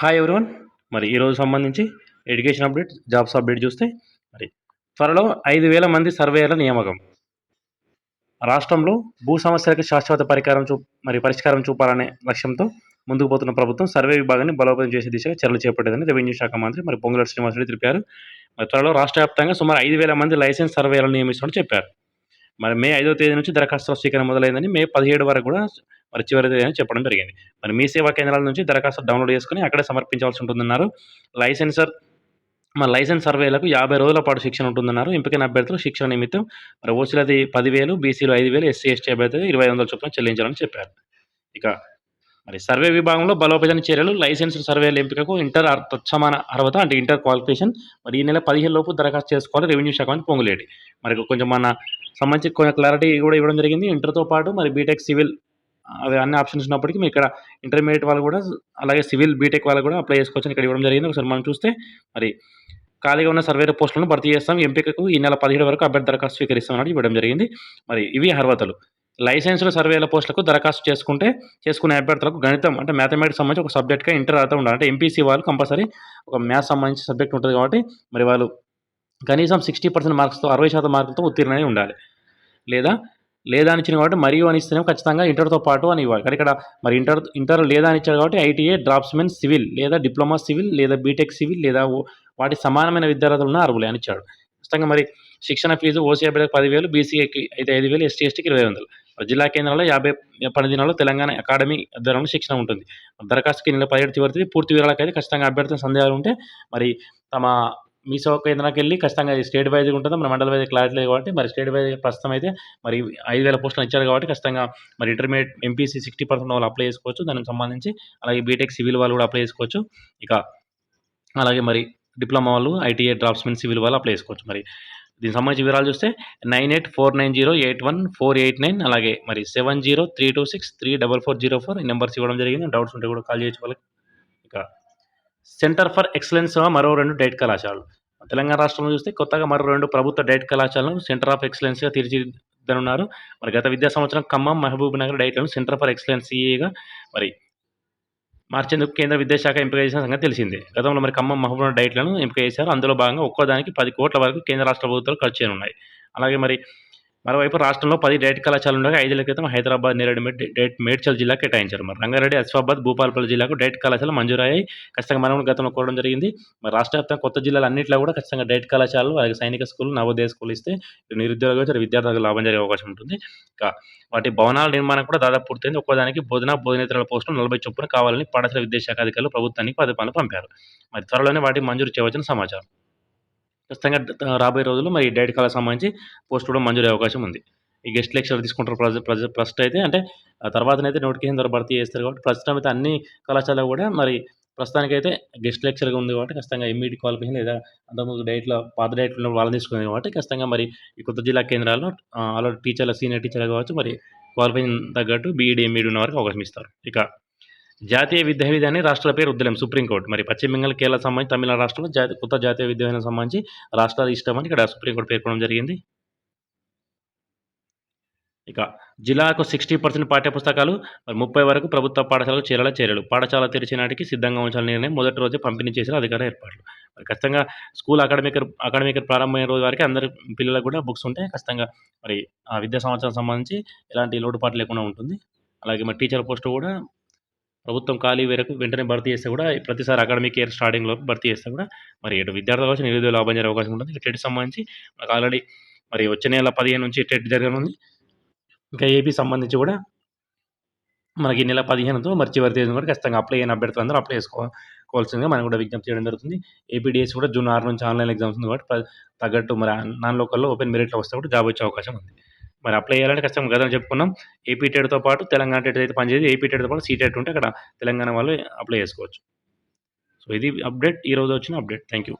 Hi everyone మరి ఈరోజు సంబంధించి ఎడ్యుకేషన్ అప్డేట్ జాబ్స్ అప్డేట్ చూస్తే మరి త్వరలో ఐదు వేల మంది సర్వేయర్ల నియామకం. రాష్ట్రంలో భూ సమస్యలకు శాశ్వత పరికారం చూ మరి పరిష్కారం చూపాలనే లక్ష్యంతో ముందుకు పోతున్న ప్రభుత్వం సర్వే విభాగాన్ని బలోపేతం చేసే దిశగా చర్యలు చేపట్టేదని రెవెన్యూ శాఖ మంత్రి మరి పొంగులేటి శ్రీనివాసరెడ్డి తెలిపారు. మరి త్వరలో రాష్ట్ర వ్యాప్తంగా సుమారు ఐదు వేల మంది లైసెన్స్ సర్వేలను నియమిస్తున్నట్టు చెప్పారు. మరి మే ఐదో తేదీ నుంచి దరఖాస్తుల స్వీకరణ మొదలైందని మే పదిహేడు వరకు కూడా మరి చివరి తేదీ అని చెప్పడం జరిగింది. మరి మీ సేవా కేంద్రాల నుంచి దరఖాస్తు డౌన్లోడ్ చేసుకుని అక్కడే సమర్పించాల్సి ఉంటుందన్నారు. లైసెన్సర్ మన లైసెన్స్ సర్వేలకు యాభై రోజుల పాటు శిక్షణ ఉంటుందన్నారు. ఎంపికైన అభ్యర్థులు శిక్షణ నిమిత్తం మరి ఓసీలది పదివేలు బీసీలు ఐదు వేలు ఎస్సీ ఎస్టీ అభ్యర్థులు ఇరవై వందల చొప్పున చెల్లించాలని చెప్పారు. ఇక మరి సర్వే విభాగంలో బలోపేతన చర్యలు లైసెన్స్ సర్వేల ఎంపికకు ఇంటర్ తత్సమాన అర్హత అంటే ఇంటర్ క్వాలిఫికేషన్ మరి ఈ నెల పదిహేను లోపు దరఖాస్తు చేసుకోవాలి. రెవెన్యూ శాఖ అని పొంగులేటి. మరి కొంచెం మన సంబంధించి కొంచెం క్లారిటీ కూడా ఇవ్వడం జరిగింది. ఇంటర్తో పాటు మరి బీటెక్ సివిల్ అవి అన్ని ఆప్షన్స్ ఉన్నప్పటికీ మీరు ఇక్కడ ఇంటర్మీడియట్ వాళ్ళు కూడా అలాగే సివిల్ బీటెక్ వాళ్ళు కూడా అప్లై చేసుకోవచ్చు ఇక్కడ ఇవ్వడం జరిగింది. ఒకసారి మనం చూస్తే మరి ఖాళీగా ఉన్న సర్వేర్ పోస్టులను భర్తీ చేస్తాం. ఎంపికకు ఈ నెల పదిహేడు వరకు అభ్యర్థి దరఖాస్తు స్వీకరిస్తామని ఇవ్వడం జరిగింది. మరి ఇవి అర్హతలు. లైసెన్సుల సర్వేల పోస్టులకు దరఖాస్తు చేసుకుంటే చేసుకునే అభ్యర్థులకు గణితం అంటే మ్యాథమెటిక్స్ సంబంధించి ఒక సబ్జెక్ట్గా ఇంటర్ అర్థం ఉండాలి. అంటే ఎంపీసీ వాళ్ళు కంపల్సరీ ఒక మ్యాథ్స్ సంబంధించి సబ్జెక్ట్ ఉంటుంది కాబట్టి మరి వాళ్ళు కనీసం సిక్స్టీ పర్సెంట్ మార్క్స్తో అరవై శాతం మార్కులతో ఉత్తీర్ణమై ఉండాలి. లేదా లేదా అని ఇచ్చిన కాబట్టి మరియు అని ఇస్తేనే ఖచ్చితంగా ఇంటర్తో పాటు అని ఇవ్వాలి. కానీ ఇక్కడ మరి ఇంటర్ ఇంటర్ లేదా అని ఇచ్చారు కాబట్టి I T A draughtsmen civil లేదా డిప్లొమా సివిల్ లేదా బీటెక్ సివిల్ లేదా వాటి సమానమైన విద్యార్థులు ఉన్న అర్హులే అని ఇచ్చాడు. ఖచ్చితంగా మరి శిక్షణ ఫీజు ఓసీఐ బిడ్డకు పదివేలు బీసీఐకి అయితే ఐదు వేలు ఎస్టీ ఎస్టీకి ఇరవై వందలు. జిల్లా కేంద్రంలో యాభై పది దినాల్లో తెలంగాణ అకాడమీ ఆధ్వర్యంలో శిక్షణ ఉంటుంది. దరఖాస్తుకి నెల పదిహేడు చివరి పూర్తి వివరాలకు అయితే ఖచ్చితంగా అభ్యర్థుల సందేహాలు ఉంటే మరి తమ మీ సేవా కేంద్రానికి వెళ్ళి ఖచ్చితంగా స్టేట్ వైజ్గా ఉంటుంది? మన మండల వైజ్ క్లారిటీ లేదు కాబట్టి మరి స్టేట్ వైజ్ ప్రస్తుతం అయితే మరి ఐదు వేల పోస్టులు ఇచ్చారు కాబట్టి ఖచ్చితంగా మరి ఇంటర్మీడియట్ ఎంపీసీ సిక్స్టీ పర్సెంట్ వాళ్ళు అప్లై చేసుకోవచ్చు. దానికి సంబంధించి అలాగే బీటెక్ సివిల్ వాళ్ళు కూడా అప్లై చేసుకోవచ్చు. ఇక అలాగే మరి డిప్లొమా వాళ్ళు ఐటీఐ డ్రాప్స్మెన్ సివిల్ వాళ్ళు అప్లై చేసుకోవచ్చు. మరి దీనికి సంబంధించి వివరాలు చూస్తే nine eight four nine zero eight one four eight nine అలాగే మరి seven zero three two six three double four zero four ఈ నెంబర్స్ ఇవ్వడం జరిగింది. డౌట్స్ ఉంటే కూడా కాల్ చేయొచ్చు వాళ్ళకి. సెంటర్ ఫర్ ఎక్సలెన్స్ మరో రెండు డైట్ కళాశాలలు. తెలంగాణ రాష్ట్రంలో చూస్తే కొత్తగా మరో రెండు ప్రభుత్వ డైట్ కళాశాలను సెంటర్ ఆఫ్ ఎక్సలెన్స్గా తీర్చిదిద్దనున్నారు. మరి గత విద్యా సంవత్సరం ఖమ్మం మహబూబ్ నగర్ డైట్లను సెంటర్ ఫర్ ఎక్సలెన్సీగా మరి మార్చేందుకు కేంద్ర విద్యాశాఖ ఎంపిక చేసిన సంగతి తెలిసిందే. గతంలో మరి ఖమ్మం మహబూబ్ డైట్లను ఎంపిక చేశారు. అందులో భాగంగా ఒక్కోదానికి పది కోట్ల వరకు కేంద్ర రాష్ట్ర ప్రభుత్వాలు ఖర్చు చేయనున్నాయి. అలాగే మరి మరోవైపు రాష్ట్రంలో పది డైట్ కళాశాలలు ఉండగా ఐదేళ్ళ క్రితం హైదరాబాద్ నేరేడు డైట్ మేడ్చల్ జిల్లా కేటాయించారు. మరి రంగారెడ్డి అసిఫాబాద్ భూపాలపల్లి జిల్లాకు డైట్ కళాశాల మంజూరయ్యాయి. ఖచ్చితంగా మనం గతంలో కోరడం జరిగింది. మరి రాష్ట్ర వ్యాప్తంగా కొత్త జిల్లాలు అన్నింటిలో కూడా ఖచ్చితంగా డైట్ కళాశాలలు అలాగే సైనిక స్కూల్ నవోదయ స్కూల్ ఇస్తే నిరుద్యోగ విద్యార్థులకు లాభం జరిగే అవకాశం ఉంటుంది. ఇంకా వాటి భవనాల నిర్మాణం కూడా దాదాపు పూర్తయింది. ఒక్కోదానికి బోధన బోధనేతరాల పోస్టులు నలభై చొప్పున కావాలని పాఠశాల విద్యాశాఖ అధికారులు ప్రభుత్వానికి పథకాలు పంపారు. మరి త్వరలోనే వాటి మంజూరు చేయవచ్చని సమాచారం. ఖచ్చితంగా రాబోయే రోజుల్లో మరి డైట్ కళకు సంబంధించి పోస్ట్ కూడా మంజూరు అయ్యే అవకాశం ఉంది. ఈ గెస్ట్ లెక్చర్ తీసుకుంటారు ప్రజ ప్రజ ఫస్ట్ అయితే అంటే ఆ తర్వాతనైతే నోటిఫికేషన్ ద్వారా భర్తీ చేస్తారు కాబట్టి ప్రస్తుతం అయితే అన్ని కళాశాల కూడా మరి ప్రస్తుతానికైతే గెస్ట్ లెక్చర్గా ఉంది కాబట్టి ఖచ్చితంగా ఎంఈడి క్వాలిఫికేషన్ లేదా అంతకుముందు డైట్లో పాత డైట్లో ఉన్న వాళ్ళని తీసుకుంది కాబట్టి ఖచ్చితంగా మరి ఈ కొత్త జిల్లా కేంద్రాల్లో ఆల్రెడీ టీచర్ల సీనియర్ టీచర్లు కావచ్చు మరి క్వాలిఫికేషన్ తగ్గట్టు బీఈడి ఎంఈడి ఉన్న వారికి అవకాశం ఇస్తారు. ఇక జాతీయ విద్యా విధానం రాష్ట్రాల పేరు వద్దులేం. సుప్రీంకోర్టు. మరి పశ్చిమ బెంగాల్ కేరళ సంబంధించి తమిళనాడు రాష్ట్రంలో జాతి కొత్త జాతీయ విద్యా విధానం సంబంధించి రాష్ట్రాలు ఇష్టమని ఇక్కడ సుప్రీంకోర్టు పేర్కొనడం జరిగింది. ఇక జిల్లాకు సిక్స్టీ పర్సెంట్ పాఠ్యపుస్తకాలు మరి ముప్పై వరకు ప్రభుత్వ పాఠశాలకు చేరేలా చేరలు. పాఠశాల తెరిచే నాటికి సిద్ధంగా ఉంచాలని నిర్ణయం మొదటి రోజే పంపిణీ చేసిన అధికార ఏర్పాట్లు. మరి ఖచ్చితంగా స్కూల్ అకాడమిక్ అకాడమిక్ ప్రారంభమైన రోజు వరకు అందరి పిల్లలకు కూడా బుక్స్ ఉంటే ఖచ్చితంగా మరి ఆ విద్యా సంవత్సరం సంబంధించి ఎలాంటి లోటుపాటు లేకుండా ఉంటుంది. అలాగే మరి టీచర్ పోస్ట్ కూడా ప్రభుత్వం ఖాళీ వరకు వెంటనే భర్తీ చేస్తే కూడా ప్రతిసారి అకాడమిక్ ఇయర్ స్టార్టింగ్లో భర్తీ చేస్తే కూడా మరి ఎటు విద్యార్థుల కోసం నిరుద్యోగ లాభం జరిగే అవకాశం ఉంటుంది ఇక టెట్ సంబంధించి మనకు ఆల్రెడీ మరి వచ్చే నెల పదిహేను నుంచి టెట్ జరగనుంది. ఇంకా ఏపీ సంబంధించి కూడా మనకి ఈ నెల పదిహేనుతో మరి చివరి తేదీ కూడా ఖచ్చితంగా అప్లై అయిన అభ్యర్థులు అందరూ అప్లై చేసుకోవాల్సిందిగా మనం కూడా విజ్ఞప్తి చేయడం జరుగుతుంది. ఏపీడిఎస్ కూడా జూన్ ఆరు నుంచి ఆన్లైన్ ఎగ్జామ్స్ ఉంది కాబట్టి తగ్గట్టు మరి నాన్ లోకల్లో ఓపెన్ మెరిట్లో వస్తే కూడా జాబ్ వచ్చే అవకాశం ఉంది. మరి అప్లై చేయాలంటే ఖచ్చితంగా గతంలో చెప్పుకున్నాం. ఏపీ టెట్తో పాటు తెలంగాణ టెట్ అయితే పనిచేది ఏపీ టెట్తో పాటు సీటెట్ ఉంటే అక్కడ తెలంగాణ వాళ్ళు అప్లై చేసుకోవచ్చు. సో ఇది అప్డేట్ ఈ రోజు వచ్చిన అప్డేట్ థ్యాంక్ యూ